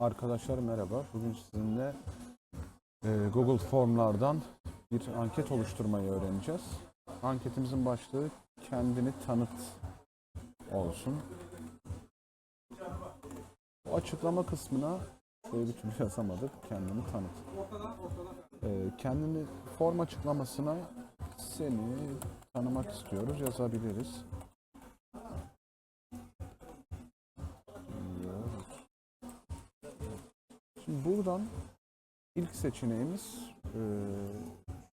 Arkadaşlar merhaba. Bugün sizinle e, Google Formlardan bir anket oluşturmayı öğreneceğiz. Anketimizin başlığı kendini tanıt olsun. Bu açıklama kısmına şöyle bir türlü yazamadık. Kendini tanıt. E, kendini form açıklamasına seni tanımak istiyoruz yazabiliriz. Şimdi buradan ilk seçeneğimiz e,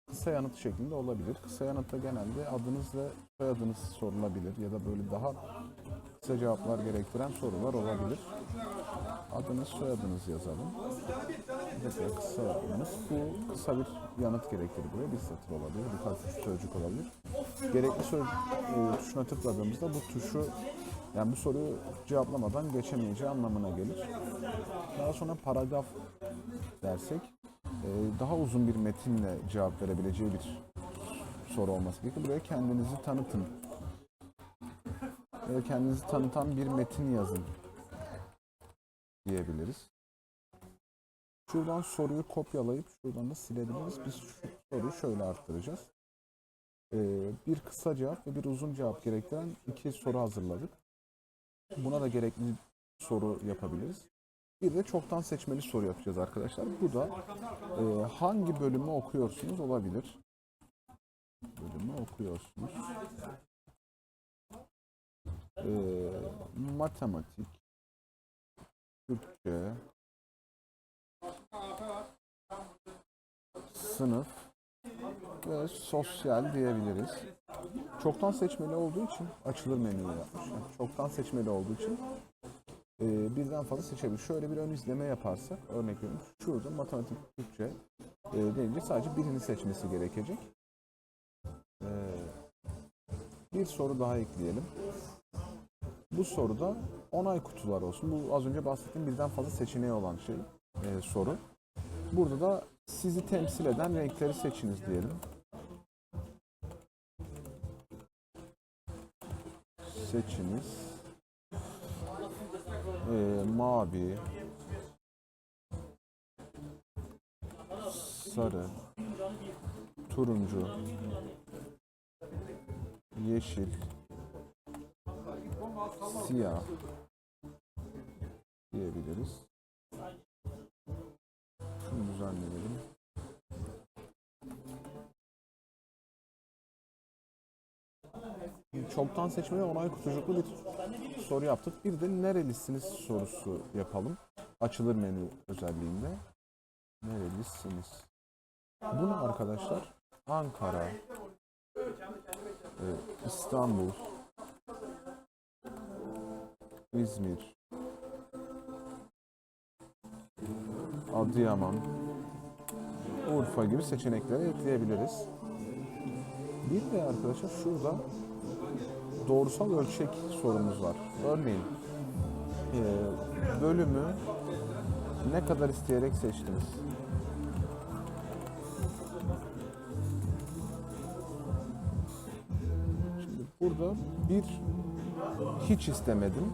kısa yanıt şeklinde olabilir. Kısa yanıtta genelde adınız ve soyadınız sorulabilir ya da böyle daha kısa cevaplar gerektiren sorular olabilir. Adınız, soyadınız yazalım. Mesela kısa yanıt. Bu kısa bir yanıt gerektirir buraya. Bir satır olabilir, birkaç sözcük olabilir. Gerekli söz e, tuşuna tıkladığımızda bu tuşu yani bu soruyu cevaplamadan geçemeyeceği anlamına gelir. Daha sonra paragraf dersek e, daha uzun bir metinle cevap verebileceği bir soru olması gerekiyor. Buraya kendinizi tanıtın. Da kendinizi tanıtan bir metin yazın diyebiliriz. Şuradan soruyu kopyalayıp şuradan da silebiliriz. Biz şu soruyu şöyle arttıracağız. E, bir kısa cevap ve bir uzun cevap gerektiren iki soru hazırladık. Buna da gerekli soru yapabiliriz. Bir de çoktan seçmeli soru yapacağız arkadaşlar. Bu da e, hangi bölümü okuyorsunuz olabilir. Bölümü okuyorsunuz. E, matematik, Türkçe, sınıf ve sosyal diyebiliriz. Çoktan seçmeli olduğu için açılır menüyü yapmış. Yani çoktan seçmeli olduğu için e, birden fazla seçebilir. Şöyle bir ön izleme yaparsak, örnek veriyorum. Şurada matematik, Türkçe e, deyince sadece birini seçmesi gerekecek. E, bir soru daha ekleyelim. Bu soruda onay kutular olsun. Bu az önce bahsettiğim birden fazla seçeneği olan şey e, soru. Burada da sizi temsil eden renkleri seçiniz diyelim. Seçiniz. Ee, mavi, sarı, turuncu, yeşil, siyah diyebiliriz. Şunu düzenleyelim. Çoktan seçme onay kutucuklu bir soru yaptık. Bir de nerelisiniz sorusu yapalım. Açılır menü özelliğinde. Nerelisiniz? Bunu arkadaşlar Ankara, İstanbul, İzmir, Adıyaman, Urfa gibi seçeneklere ekleyebiliriz. Bir de arkadaşlar şurada doğrusal ölçek sorumuz var. Örneğin e, bölümü ne kadar isteyerek seçtiniz? Şimdi burada bir hiç istemedim.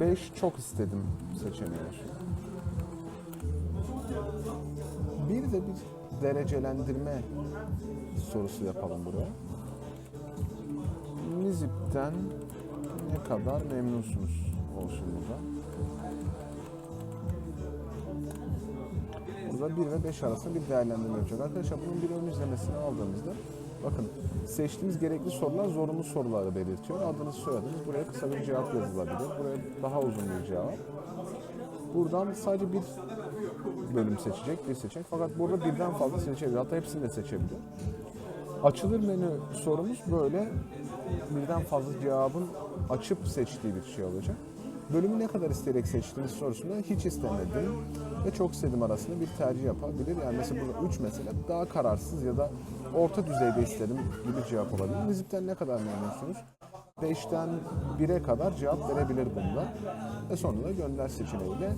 Beş çok istedim seçeneği. Bir de bir derecelendirme sorusu yapalım buraya. Nizip'ten ne kadar memnunsunuz olsun burada. Burada 1 ve 5 arasında bir değerlendirme yapacak. Arkadaşlar bunun bir ön izlemesini aldığımızda bakın seçtiğimiz gerekli sorular zorunlu soruları belirtiyor. Adınız soyadınız buraya kısa bir cevap yazılabilir. Buraya daha uzun bir cevap. Buradan sadece bir bölüm seçecek, bir seçecek. Fakat burada birden fazla seçebilir. Hatta hepsini de seçebilir. Açılır menü sorumuz böyle birden fazla cevabın açıp seçtiği bir şey olacak. Bölümü ne kadar isteyerek seçtiğiniz sorusunda hiç istemedim ve çok istedim arasında bir tercih yapabilir. Yani mesela burada 3 mesela daha kararsız ya da orta düzeyde istedim gibi cevap olabilir. Nizip'ten ne kadar memnunsunuz? 5'ten 1'e kadar cevap verebilir bunda. Ve sonra da gönder seçeneğiyle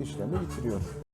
işlemi bitiriyor.